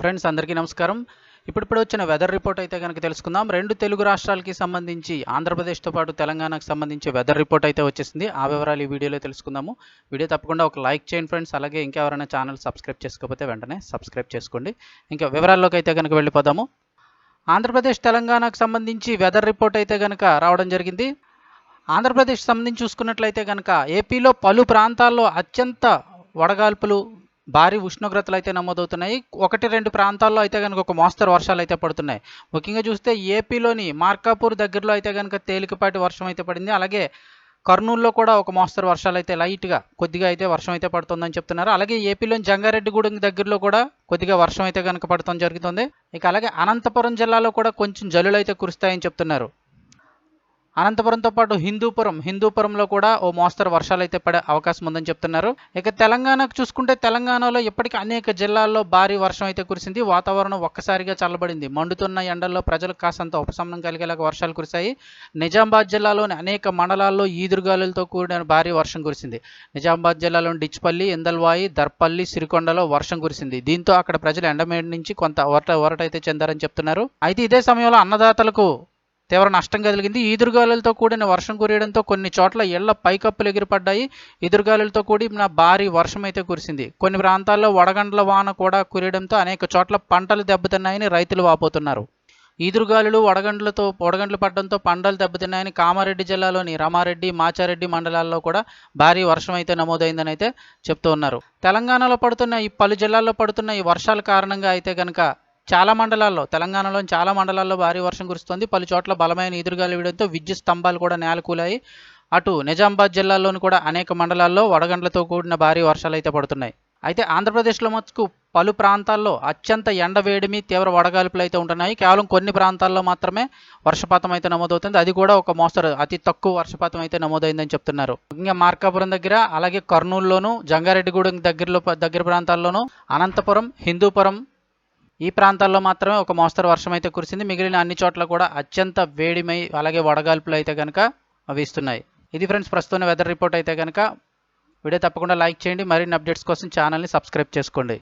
Friends అందరికీ నమస్కారం. ఇప్పుడిప్పుడు వచ్చిన వెదర్ రిపోర్ట్ అయితే కనుక తెలుసుకుందాం. రెండు తెలుగు రాష్ట్రాలకి సంబంధించి ఆంధ్రప్రదేశ్తో పాటు తెలంగాణకు సంబంధించి వెదర్ రిపోర్ట్ అయితే వచ్చేసింది. ఆ వివరాలు ఈ వీడియోలో తెలుసుకుందాము. వీడియో తప్పకుండా ఒక లైక్ చేయండి ఫ్రెండ్స్. అలాగే ఇంకెవరైనా ఛానల్ సబ్స్క్రైబ్ చేసుకోకపోతే వెంటనే సబ్స్క్రైబ్ చేసుకోండి. ఇంకా వివరాల్లోకి అయితే కనుక వెళ్ళిపోదాము. ఆంధ్రప్రదేశ్ తెలంగాణకు సంబంధించి వెదర్ రిపోర్ట్ అయితే కనుక రావడం జరిగింది. ఆంధ్రప్రదేశ్ సంబంధించి చూసుకున్నట్లయితే కనుక ఏపీలో పలు ప్రాంతాల్లో అత్యంత వడగాల్పులు భారీ ఉష్ణోగ్రతలు అయితే నమోదవుతున్నాయి. ఒకటి రెండు ప్రాంతాల్లో అయితే కనుక ఒక మోస్తరు వర్షాలు అయితే పడుతున్నాయి. ముఖ్యంగా చూస్తే ఏపీలోని మార్కాపూర్ దగ్గరలో అయితే కనుక తేలికపాటి వర్షం అయితే పడింది. అలాగే కర్నూలులో కూడా ఒక మోస్తరు వర్షాలు అయితే లైట్గా కొద్దిగా అయితే వర్షం అయితే పడుతుందని చెప్తున్నారు. అలాగే ఏపీలోని జంగారెడ్డిగూడెం దగ్గరలో కూడా కొద్దిగా వర్షం అయితే కనుక పడటం జరుగుతుంది. ఇక అలాగే అనంతపురం జిల్లాలో కూడా కొంచెం జల్లులు అయితే కురుస్తాయని చెప్తున్నారు. అనంతపురంతో పాటు హిందూపురం హిందూపురంలో కూడా ఓ మోస్తరు వర్షాలు అయితే పడే అవకాశం ఉందని చెప్తున్నారు. ఇక తెలంగాణకు చూసుకుంటే తెలంగాణలో ఇప్పటికీ అనేక జిల్లాల్లో భారీ వర్షం అయితే కురిసింది. వాతావరణం ఒక్కసారిగా చల్లబడింది. మండుతున్న ఎండల్లో ప్రజలకు కాసంత ఉపశమనం కలిగేలాగా వర్షాలు కురిశాయి. నిజామాబాద్ జిల్లాలోని అనేక మండలాల్లో ఈదురుగాలులతో కూడిన భారీ వర్షం కురిసింది. నిజామాబాద్ జిల్లాలోని డిచ్పల్లి ఇందల్వాయి దర్పల్లి సిరికొండలో వర్షం కురిసింది. దీంతో అక్కడ ప్రజలు ఎండమేడి నుంచి కొంత ఒరట ఒరటైతే చెందారని చెప్తున్నారు. అయితే ఇదే సమయంలో అన్నదాతలకు తీవ్ర నష్టం కలిగింది. ఈదురుగాలులతో కూడిన వర్షం కురియడంతో కొన్ని చోట్ల ఇళ్ళ పైకప్పులు ఎగిరిపడ్డాయి. ఈదురుగాలులతో కూడిన భారీ వర్షం అయితే కురిసింది. కొన్ని ప్రాంతాల్లో వడగండ్ల వాన కూడా కురియడంతో అనేక చోట్ల పంటలు దెబ్బతిన్నాయని రైతులు వాపోతున్నారు. ఈదురుగాలులు వడగండ్లతో వడగండ్లు పడడంతో పంటలు దెబ్బతిన్నాయని కామారెడ్డి జిల్లాలోని రామారెడ్డి మాచారెడ్డి మండలాల్లో కూడా భారీ వర్షం అయితే నమోదైందని అయితే చెప్తూ ఉన్నారు. తెలంగాణలో పడుతున్న ఈ పలు జిల్లాల్లో పడుతున్న ఈ వర్షాల కారణంగా అయితే కనుక చాలా మండలాల్లో తెలంగాణలోని చాలా మండలాల్లో భారీ వర్షం కురుస్తుంది. పలు చోట్ల బలమైన ఎదురుగాలు వేయడంతో విద్యుత్ స్తంభాలు కూడా నేలకూలాయి. అటు నిజామాబాద్ జిల్లాలోని కూడా అనేక మండలాల్లో వడగండ్లతో కూడిన భారీ వర్షాలు అయితే పడుతున్నాయి. అయితే ఆంధ్రప్రదేశ్లో మటుకు పలు ప్రాంతాల్లో అత్యంత ఎండ వేడిమి తీవ్ర వడగాల్పులు అయితే ఉంటున్నాయి. కేవలం కొన్ని ప్రాంతాల్లో మాత్రమే వర్షపాతం అయితే నమోదవుతుంది. అది కూడా ఒక మోస్తరు అతి తక్కువ వర్షపాతం అయితే నమోదైందని చెప్తున్నారు. ఇంకా మార్కాపురం దగ్గర అలాగే కర్నూలులోను జంగారెడ్డిగూడెం దగ్గరలో దగ్గర ప్రాంతాల్లోనూ అనంతపురం హిందూపురం ఈ ప్రాంతాల్లో మాత్రమే ఒక మోస్తరు వర్షం అయితే కురిసింది. మిగిలిన అన్ని చోట్ల కూడా అత్యంత వేడిమై అలాగే వడగాల్పులు అయితే కనుక వీస్తున్నాయి. ఇది ఫ్రెండ్స్ ప్రస్తుతం వెదర్ రిపోర్ట్ అయితే కనుక వీడియో తప్పకుండా లైక్ చేయండి. మరిన్ని అప్డేట్స్ కోసం ఛానల్ని సబ్స్క్రైబ్ చేసుకోండి.